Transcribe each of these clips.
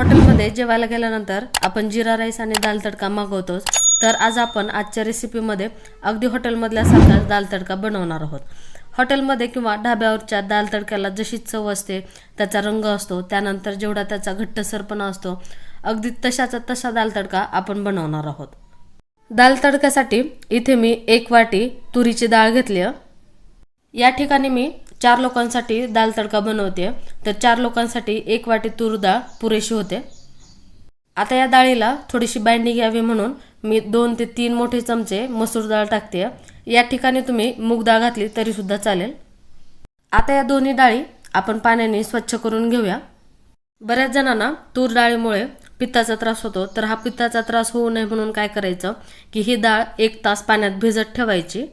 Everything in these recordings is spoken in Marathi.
हॉटेलमध्ये जेवायला गेल्यानंतर आपण जिरा राईस आणि दाल तडका मागवतोच तर आज आपण आजच्या रेसिपीमध्ये अगदी हॉटेलमधल्या सारखाच दाल तडका बनवणार आहोत. हॉटेलमध्ये किंवा ढाब्यावरच्या दाल तडक्याला जशी चव असते त्याचा रंग असतो त्यानंतर जेवढा त्याचा घट्टसरपणा असतो अगदी तशाचा तसा दाल तडका आपण बनवणार आहोत. दाल तडक्यासाठी इथे मी एक वाटी तुरीची डाळ घेतली या ठिकाणी मी चार लोकांसाठी दाल तडका बनवते. तर चार लोकांसाठी एक वाटी तूर डाळ पुरेशी होते. आता या डाळीला थोडीशी बाइंडिंग यावी म्हणून मी दोन ते तीन मोठे चमचे मसूर डाळ टाकते. या ठिकाणी तुम्ही मूग डाळ घातली तरीसुद्धा चालेल. आता या दोन्ही डाळी आपण पाण्याने स्वच्छ करून घेऊया. बऱ्याच जणांना तूर डाळीमुळे पित्ताचा त्रास होतो. तर हा पित्ताचा त्रास होऊ नये म्हणून काय करायचं? की ही डाळ एक तास पाण्यात भिजत ठेवायची.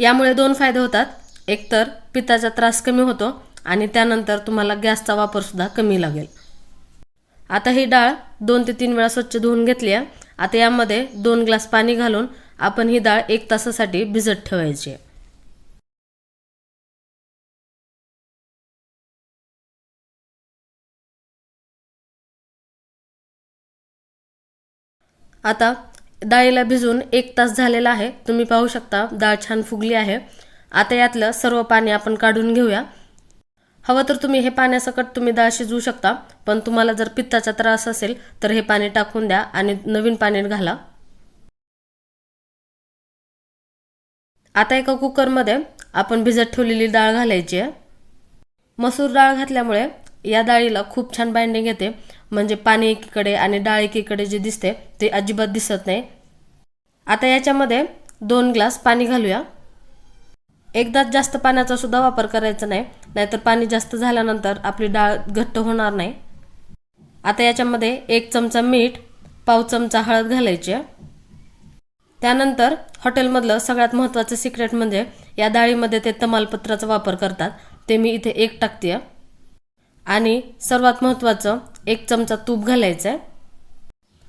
यामुळे दोन फायदे होतात. एकतर पित्ताचा त्रास कमी होतो आणि त्यानंतर तुम्हाला गॅसचा वापर सुद्धा कमी लागेल. आता ही डाळ दोन ते तीन वेळा स्वच्छ धुवून घेतली आहे. आता यामध्ये दोन ग्लास पाणी घालून आपण ही डाळ एक तासासाठी भिजत ठेवायची आहे. आता डाळीला भिजून एक तास झालेला आहे. तुम्ही पाहू शकता डाळ छान फुगली आहे. आता यातलं सर्व पाणी आपण काढून घेऊया. हवं तर तुम्ही हे पाण्यासकट तुम्ही डाळ शिजवू शकता पण तुम्हाला जर पित्ताचा त्रास असेल तर हे पाणी टाकून द्या आणि नवीन पाणी घाला. आता एका कुकरमध्ये आपण भिजत ठेवलेली डाळ घालायची आहे. मसूर डाळ घातल्यामुळे या डाळीला खूप छान बाइंडिंग येते. म्हणजे पाणी एकीकडे आणि डाळ एकीकडे जे दिसते ते अजिबात दिसत नाही. आता याच्यामध्ये दोन ग्लास पाणी घालूया. एकदाच जास्त पाण्याचा सुद्धा वापर करायचा नाही नाहीतर पाणी जास्त झाल्यानंतर आपली डाळ घट्ट होणार नाही. आता याच्यामध्ये एक चमचा मीठ पाव चमचा हळद घालायची. आहे त्यानंतर हॉटेलमधलं सगळ्यात महत्त्वाचं सिक्रेट म्हणजे या डाळीमध्ये ते तमालपत्राचा वापर करतात. ते मी इथे एक टाकते. आणि सर्वात महत्त्वाचं एक चमचा तूप घालायचं. आहे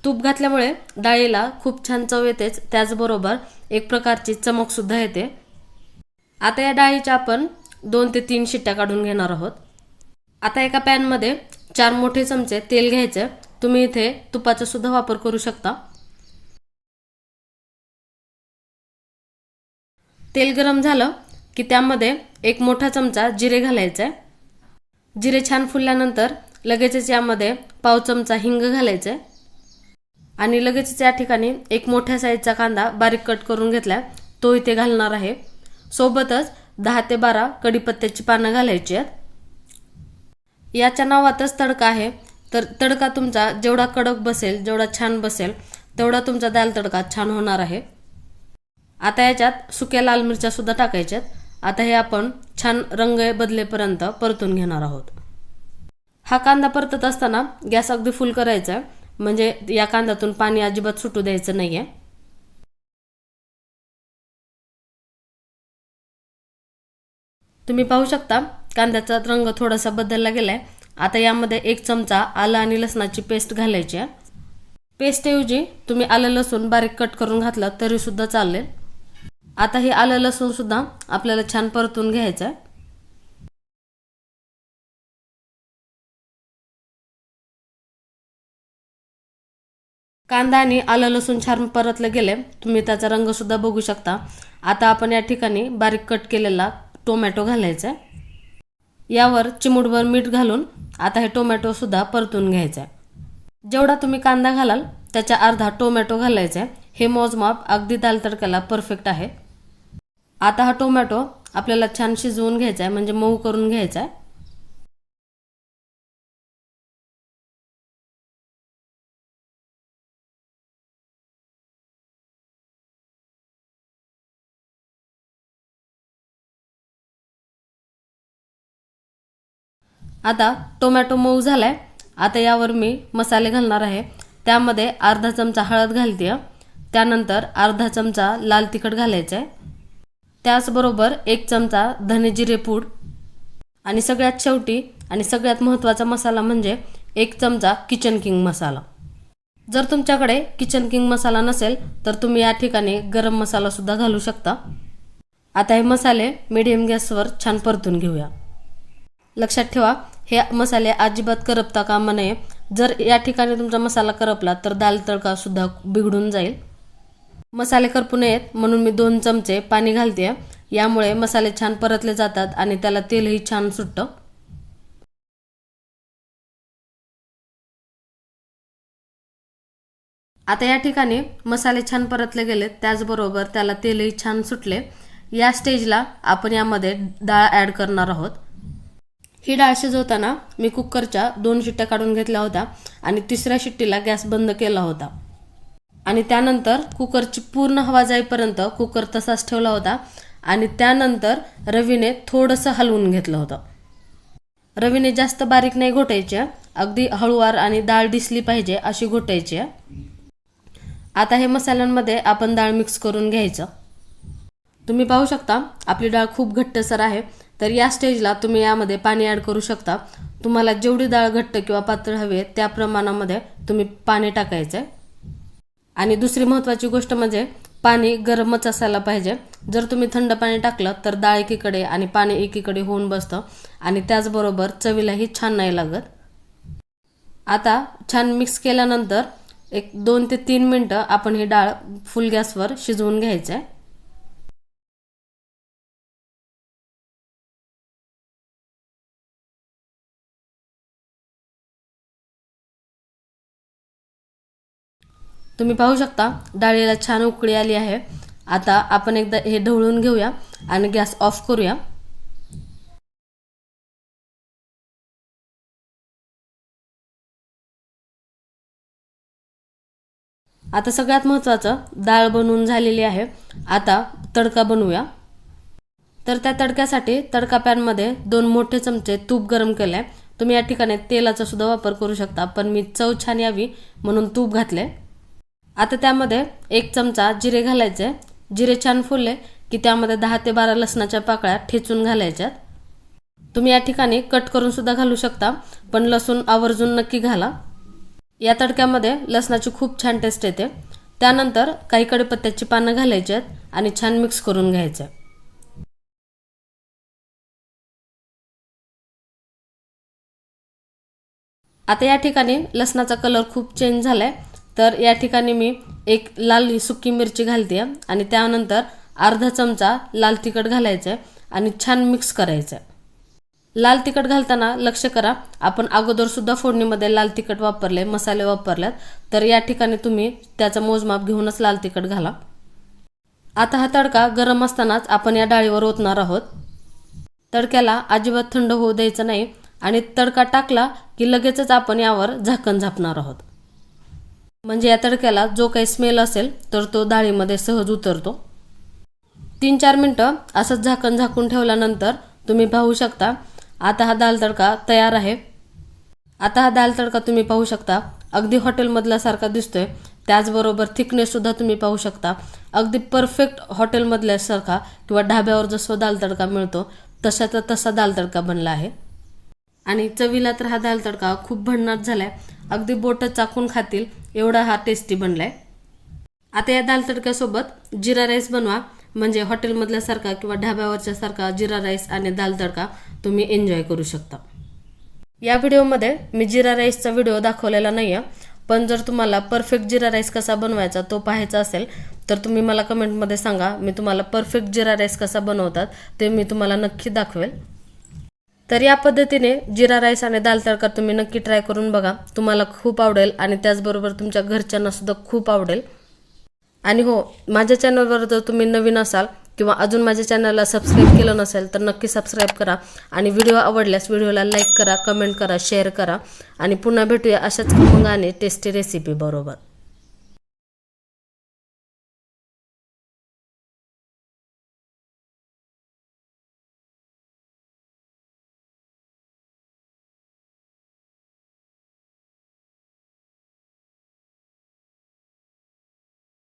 तूप घातल्यामुळे डाळीला खूप छान चव येतेच. त्याचबरोबर एक प्रकारची चमकसुद्धा येते. आता या डाळीच्या आपण दोन ते तीन शिट्ट्या काढून घेणार आहोत. आता एका पॅनमध्ये चार मोठे चमचे तेल घ्यायचे. तुम्ही इथे तुपाचा सुद्धा वापर करू शकता. तेल गरम झालं की त्यामध्ये एक मोठा चमचा जिरे घालायचा. आहे जिरे छान फुलल्यानंतर लगेचच यामध्ये पाव चमचा हिंग घालायचं. आहे आणि लगेचच या ठिकाणी एक मोठ्या साईजचा कांदा बारीक कट करून घेतला. तो इथे घालणार आहे. सोबतच दहा ते बारा कडीपत्त्याची पानं घालायची आहेत. याच्या नावातच तडका आहे. तर तडका तुमचा जेवढा कडक बसेल जेवढा छान बसेल तेवढा तुमचा दाल तडका छान होणार आहे. आता याच्यात सुक्या लाल मिरच्या सुद्धा टाकायच्यात आता हे आपण छान रंग बदलेपर्यंत परतून घेणार आहोत. हा कांदा परतत असताना गॅस अगदी फुल करायचा आहे. म्हणजे या कांद्यातून पाणी अजिबात सुटू द्यायचं नाही आहे तुम्ही पाहू शकता कांद्याचा रंग थोडासा बदलला गेलाय. आता यामध्ये एक चमचा आलं आणि लसणाची पेस्ट घालायची आहे. पेस्टऐवजी तुम्ही आलं लसूण बारीक कट करून घातलं तरी सुद्धा चालेल. आता हे आलं लसूण सुद्धा आपल्याला छान परतून घ्यायचं आहे कांदा आणि आलं लसूण छान परतलं गेले. तुम्ही त्याचा रंग सुद्धा बघू शकता. आता आपण या ठिकाणी बारीक कट केलेला टोमॅटो घालायचा आहे. यावर चिमूटभर मीठ घालून आता हे टोमॅटोसुद्धा परतून घ्यायचा आहे. जेवढा तुम्ही कांदा घालाल त्याच्या अर्धा टोमॅटो घालायचा आहे. हे मोजमाप अगदी दाल तडक्याला परफेक्ट आहे. आता हा टोमॅटो आपल्याला छान शिजवून घ्यायचा आहे म्हणजे मऊ करून घ्यायचा आहे. आता टोमॅटो मऊ झालाय. आता यावर मी मसाले घालणार आहे. त्यामध्ये अर्धा चमचा हळद घालते त्यानंतर अर्धा चमचा लाल तिखट घालायचं आहे त्याचबरोबर एक चमचा धने जिरे पूड. आणि सगळ्यात शेवटी आणि सगळ्यात महत्त्वाचा मसाला म्हणजे एक चमचा किचन किंग मसाला. जर तुमच्याकडे किचन किंग मसाला नसेल तर तुम्ही या ठिकाणी गरम मसालासुद्धा घालू शकता. आता हे मसाले मिडियम गॅसवर छान परतून घेऊया. लक्षात ठेवा हे मसाले अजिबात करपता कामा नये. जर या ठिकाणी तुमचा मसाला करपला तर दाल तडकासुद्धा बिघडून जाईल. मसाले करपू नयेत म्हणून मी दोन चमचे पाणी घालते यामुळे मसाले छान परतले जातात आणि त्याला तेलही छान सुटतं. आता या ठिकाणी मसाले छान परतले गेले त्याचबरोबर त्याला तेलही छान सुटले. या स्टेजला आपण यामध्ये डाळ ॲड करणार आहोत. ही डाळ शिजवताना मी कुकरच्या दोन शिट्ट्या काढून घेतल्या होत्या आणि तिसऱ्या शिट्टीला गॅस बंद केला होता. आणि त्यानंतर कुकरची पूर्ण हवा जाईपर्यंत कुकर तसाच ठेवला होता आणि त्यानंतर रवीने थोडंसं हलवून घेतलं होतं. रवीने जास्त बारीक नाही घोटायचे अगदी हळूवार आणि डाळ दिसली पाहिजे अशी घोटायची. आहे आता हे मसाल्यांमध्ये आपण डाळ मिक्स करून घ्यायचं. तुम्ही पाहू शकता आपली डाळ खूप घट्टसर आहे तर या स्टेजला तुम्ही यामध्ये पाणी ॲड करू शकता. तुम्हाला जेवढी डाळ घट्ट किंवा पातळ हवी आहे त्या प्रमाणामध्ये तुम्ही पाणी टाकायचं आहे आणि दुसरी महत्त्वाची गोष्ट म्हणजे पाणी गरमच असायला पाहिजे. जर तुम्ही थंड पाणी टाकलं तर डाळ एकीकडे आणि पाणी एकीकडे होऊन बसतं. आणि त्याचबरोबर चवीलाही छान नाही लागत. आता छान मिक्स केल्यानंतर एक दोन ते तीन मिनटं आपण ही डाळ फुल गॅसवर शिजवून घ्यायचं आहे तुम्ही पाहू शकता डाळीला छान उकळी आली आहे. आता आपण एकदा हे ढवळून घेऊया आणि गॅस ऑफ करूया. आता सगळ्यात महत्त्वाचं डाळ बनवून झालेली आहे. आता तडका बनवूया. तर त्या तडक्यासाठी तडका पॅनमध्ये दोन मोठे चमचे तूप गरम केले तुम्ही या ठिकाणी तेलाचा सुद्धा वापर करू शकता पण मी चव छान यावी म्हणून तूप घातले आता त्यामध्ये एक चमचा जिरे घालायचे. जिरे छान फुलले की त्यामध्ये दहा ते बारा लसणाच्या पाकळ्या ठेचून घालायच्यात. तुम्ही या ठिकाणी कट करून सुद्धा घालू शकता पण लसूण आवर्जून नक्की घाला. या तडक्यामध्ये लसणाची खूप छान टेस्ट येते. त्यानंतर काही कडीपत्त्याची पानं घालायची आहेत आणि छान मिक्स करून घ्यायचं. आता या ठिकाणी लसणाचा कलर खूप चेंज झालाय. तर या ठिकाणी मी एक लाल सुकी मिरची घालते आणि त्यानंतर अर्धा चमचा लाल तिखट घालायचं आहे आणि छान मिक्स करायचं आहे लाल तिखट घालताना लक्ष करा आपण अगोदरसुद्धा फोडणीमध्ये लाल तिखट वापरले मसाले वापरल्यात तर या ठिकाणी तुम्ही त्याचं मोजमाप घेऊनच लाल तिखट घाला. आता हा तडका गरम असतानाच आपण या डाळीवर ओतणार आहोत. तडक्याला अजिबात थंड होऊ द्यायचं नाही आणि तडका टाकला की लगेचच आपण यावर झाकण झापणार आहोत. म्हणजे या तडक्याला जो काही स्मेल असेल तर तो डाळीमध्ये सहज उतरतो. तीन चार मिनटं असंच झाकण झाकून ठेवल्यानंतर तुम्ही पाहू शकता आता हा दाल तडका तयार आहे. आता हा दाल तडका तुम्ही पाहू शकता अगदी हॉटेलमधल्यासारखा दिसतोय. त्याचबरोबर थिकनेससुद्धा तुम्ही पाहू शकता. अगदी परफेक्ट हॉटेलमधल्यासारखा किंवा ढाब्यावर जसं दाल तडका मिळतो तशाचा तसा दाल तडका बनला आहे. आणि चवीला तर हा दाल तडका खूप भन्नाट झालाय. अगदी बोटं चाकून खातील एवढा हा टेस्टी बनलाय. आता या दाल तडक्यासोबत जिरा राईस बनवा. म्हणजे हॉटेलमधल्यासारखा किंवा ढाब्यावरच्या सारखा जिरा राईस आणि दाल तडका तुम्ही एन्जॉय करू शकता. या व्हिडिओमध्ये मी जिरा राईसचा व्हिडिओ दाखवलेला नाही आहे पण जर तुम्हाला परफेक्ट जिरा राईस कसा बनवायचा तो पाहायचा असेल तर तुम्ही मला कमेंटमध्ये सांगा. मी तुम्हाला परफेक्ट जिरा राईस कसा बनवतात ते मी तुम्हाला नक्की दाखवेल. तर या पद्धतीने जिरा राईस आणि दाल तडका तुम्ही नक्की ट्राय करून बघा. तुम्हाला खूप आवडेल आणि त्याचबरोबर तुमच्या घरच्यांना सुद्धा खूप आवडेल. आणि हो माझ्या चॅनलवर जर तुम्ही नवीन असाल किंवा अजून माझ्या चॅनलला सबस्क्राईब केलं नसेल तर नक्की सबस्क्राईब करा. आणि व्हिडिओ आवडल्यास व्हिडिओला लाईक करा कमेंट करा शेअर करा. आणि पुन्हा भेटूया अशाच खमंग आणि टेस्टी रेसिपी बरोबर.